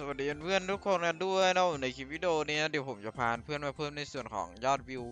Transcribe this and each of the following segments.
สวัสดีเพื่อนทุกคนกันด้วยนะในคลิปวิดีโอนี้นะเดี๋ยวผมจะพาเพื่อนมาเพิ่มในส่วนของยอดวิว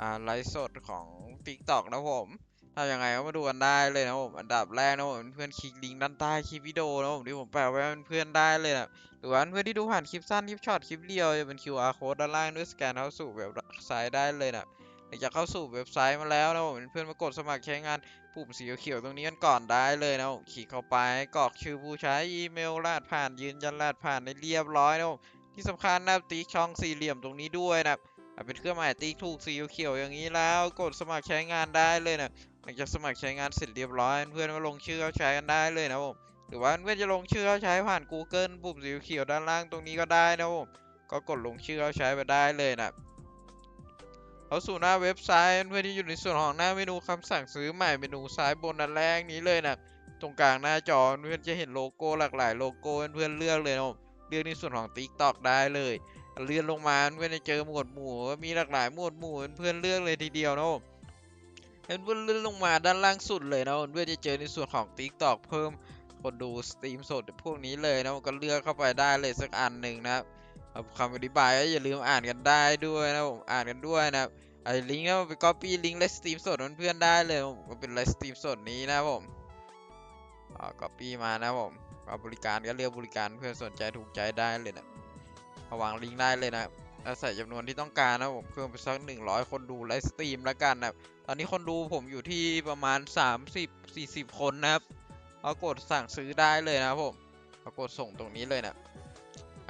อ่าไลฟ์สดของ TikTok นะผมถ้ายังไงก็มาดูกันได้เลยนะผมอันดับแรกนะผมเพื่อนคลิกลิงก์ด้านใต้คลิปวิดีโอนะผมที่ผมแปะไว้เพื่อนได้เลยนะหรือว่าเพื่อนที่ดูผ่านคลิปสั้นคลิปช็อตคลิปเดียวจะเป็น QR code ด้านล่างด้วยสแกนเข้าสู่เว็บไซต์ได้เลยนะ หลังจากเข้าสู่เว็บไซต์มาแล้วนะผมเพื่อนมากดสมัครใช้งานปุ่มสีเขียวตรงนี้กันก่อนได้เลยนะผมคลิกเข้าไปกรอกชื่อผู้ใช้อีเมลรหัสผ่านยืนยันรหัสผ่านในเรียบร้อยนะผมที่สำคัญนะครับติ๊กช่องสี่เหลี่ยมตรงนี้ด้วยนะครับเป็นเครื่องหมายติ๊กถูกสีเขียวอย่างนี้แล้ว กดสมัครใช้งานได้เลยนะหลังจากสมัครใช้งานเสร็จเรียบร้อยเพื่อนๆก็ลงชื่อเข้าใช้กันได้เลยนะผมหรือว่าเพื่อนจะลงชื่อเข้าใช้ผ่าน Google ปุ่มสีเขียวด้านล่างตรงนี้ก็ได้นะผมก็กดลงชื่อเข้าใช้ไปได้เลยนะ เข้าสู่หน้าเว็บไซต์เพื่อที่อยู่ในส่วนของหน้าเมนูคำสั่งซื้อใหม่เมนูซ้ายบนอันแรกนี้เลยนะตรงกลางหน้าจอเพื่อนจะเห็นโลโก้หลากหลายโลโก้เพื่อนเลือกเลยนะเลือกในส่วนของ TikTok ได้เลยเลื่อนลงมาเพื่อนจะเจอหมวดหมู่มีหลากหลายหมวดหมู่เพื่อนเลือกเลยทีเดียวนะเพื่อนเลื่อนลงมาด้านล่างสุดเลยนะเพื่อนจะเจอในส่วนของ TikTok เพิ่มคนดูสตรีมสดพวกนี้เลยนะก็เลือกเข้าไปได้เลยสักอันหนึ่งนะครับ คำอธิบายก็อย่าลืมอ่านกันได้ด้วยนะผมอ่านกันด้วยนะครับไอ้ลิงก์นะไปก๊อปปี้ลิงก์ไลฟ์สตรีมสดเพื่อนๆได้เลยผมก็เป็นไลฟ์สตรีมสดนี้นะผมก๊อปปี้มานะผมเอาบริการก็เลือกบริการเพื่อนสนใจถูกใจได้เลยนะเอาวางลิงก์ได้เลยนะแล้วใส่จำนวนที่ต้องการนะผมเพิ่มไปสัก100คนดูไลฟ์สตรีมแล้วกันนะตอนนี้คนดูผมอยู่ที่ประมาณ 30 40 คนนะครับเอากดสั่งซื้อได้เลยนะผมเอากดส่งตรงนี้เลยนะ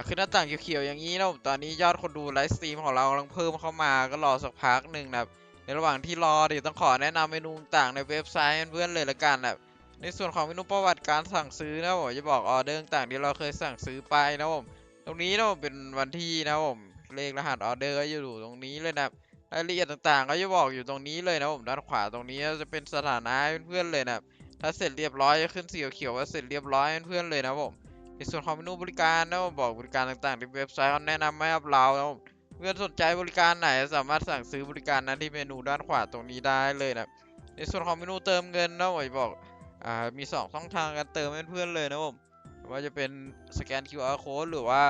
ขึ้นหน้าต่างเขียวๆอย่างนี้นะผมตอนนี้ยอดคนดูไลฟ์สตรีมของเรากำลังเพิ่มเข้ามาก็รอสักพักหนึ่งนะครับในระหว่างที่รอเดี๋ยวต้องขอแนะนำเมนูต่างในเว็บไซต์เพื่อนๆเลยละกันนะครับในส่วนของเมนูประวัติการสั่งซื้อนะผมจะบอกออเดอร์ต่างที่เราเคยสั่งซื้อไปนะผมตรงนี้นะผมเป็นวันที่นะผมเลขรหัสออเดอร์ก็อยู่ตรงนี้เลยนะครับรายละเอียดต่างๆ ก็จะบอกอยู่ตรงนี้เลยนะผมด้านขวาตรงนี้จะเป็นสถานะเพื่อนๆเลยนะครับถ้าเสร็จเรียบร้อยจะขึ้นสีเขียวๆว่าเสร็จเรียบร้อยเพื่อนๆเลยนะผม ในส่วนของเมนูบริการนะบอกบริการต่างๆที่เว็บไซต์เขาแนะนำให้กับเรานะผมเพื่อนสนใจบริการไหนสามารถสั่งซื้อบริการนั้นที่เมนูด้านขวาตรงนี้ได้เลยนะในส่วนของเมนูเติมเงินนะผมจะบอกอ่ามีสองช่องทางการเติมเพื่อนเลยนะผมว่าจะเป็นสแกน QR code หรือว่า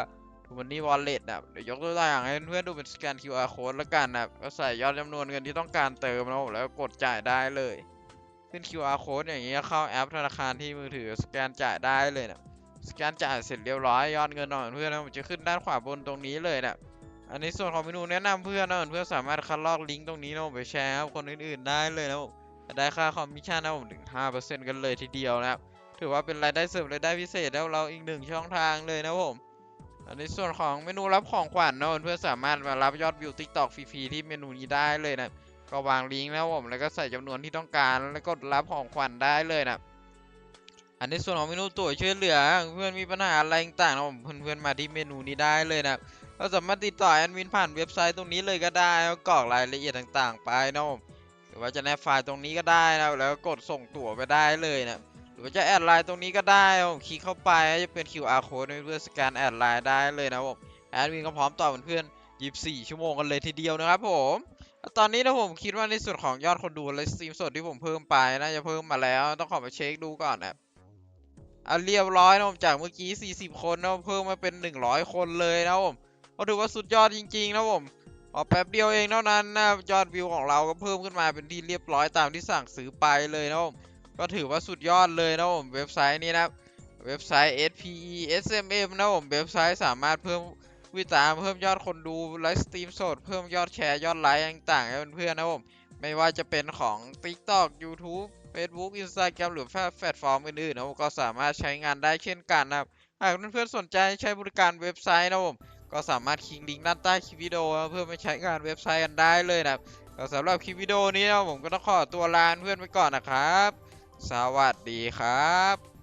ทูมันนี่วอลเล็ตนะเดี๋ยวยกตัวอย่างให้เพื่อนๆดูเป็นสแกน QR code แล้วกันนะก็ใส่ยอดจำนวนเงินที่ต้องการเติมนะผมแล้วกดจ่ายได้เลย ขึ้น QR code อย่างนี้ยเข้าแอปธนาคารที่มือถือสแกนจ่ายได้เลยนะ สแกนจ่ายเสร็จเรียบร้อยยอดเงินของเพื่อนนะมันจะขึ้นด้านขวาบนตรงนี้เลยนะอันนี้ส่วนของเมนูแนะนำเพื่อนนะเพื่อนสามารถคัดลอกลิงก์ตรงนี้นะผมไปแชร์กับคนอื่นๆได้เลยนะผมได้ค่าคอมมิชชั่นนะผมถึง5%กันเลยทีเดียวนะครับถือว่าเป็นรายได้เสริมรายได้พิเศษแล้วเราอีกหนึ่งช่องทางเลยนะผมอันนี้ส่วนของเมนูรับของขวัญนะเพื่อนสามารถมารับยอดวิว TikTok ฟรีๆที่เมนูนี้ได้เลยนะก็วางลิงก์นะผมแล้วก็ใส่จำนวนที่ต้องการแล้วก็รับของขวัญได้เลยนะ อันในส่วนของเมนูตัวช่วยเหลือ เพื่อนมีปัญหาอะไรต่างๆนะผมเพื่อนๆมาที่เมนูนี้ได้เลยนะก็สามารถติดต่อแอดมินผ่านเว็บไซต์ตรงนี้เลยก็ได้แล้วกรอกรายละเอียดต่างๆ ไปนะผมหรือว่าจะแนบไฟล์ตรงนี้ก็ได้นะแล้วกดส่งตั๋วไปได้เลยนะหรือว่าจะแอดไลน์ตรงนี้ก็ได้ผมคลิกเข้าไปจะเป็น QR code เพื่อนสแกนแอดไลน์ได้เลยนะผมแอดมินก็พร้อมตอบเพื่อนๆ24 ชั่วโมงกันเลยทีเดียวนะครับผมตอนนี้นะผมคิดว่าในส่วนของยอดคนดูและสตรีมสดที่ผมเพิ่มไปน่าจะเพิ่มมาแล้ว ต้องขอมาเช็คดูก่อนนะ อะเรียบร้อยนะผมจากเมื่อกี้ 40 คนนะเพิ่มมาเป็น 100 คนเลยนะผมก็ถือว่าสุดยอดจริง ๆ นะผมพอแป๊บเดียวเองเท่านั้นนะยอดวิวของเราก็เพิ่มขึ้นมาเป็นที่เรียบร้อยตามที่สั่งซื้อไปเลยนะผมก็ถือว่าสุดยอดเลยนะผมเว็บไซต์นี้นะเว็บไซต์ SPE SMM นะผมเว็บไซต์สามารถเพิ่มวิตามเพิ่มยอดคนดูไลฟ์สตรีมสดเพิ่มยอดแชร์ยอดไลค์ต่างๆให้เพื่อนๆนะผม ไม่ว่าจะเป็นของ TikTok YouTube Facebook Instagram หรือแพลตฟอร์มอื่นๆนะผมก็สามารถใช้งานได้เช่นกันนะครับ หากเพื่อนๆสนใจใช้บริการเว็บไซต์นะผมก็สามารถคลิกลิงก์ด้านใต้คลิปวิดีโอเพื่อไปใช้งานเว็บไซต์กันได้เลยนะครับก็สำหรับคลิปวิดีโอนี้นะผมก็ต้องขอตัวลาเพื่อนไปก่อนนะครับ สวัสดีครับ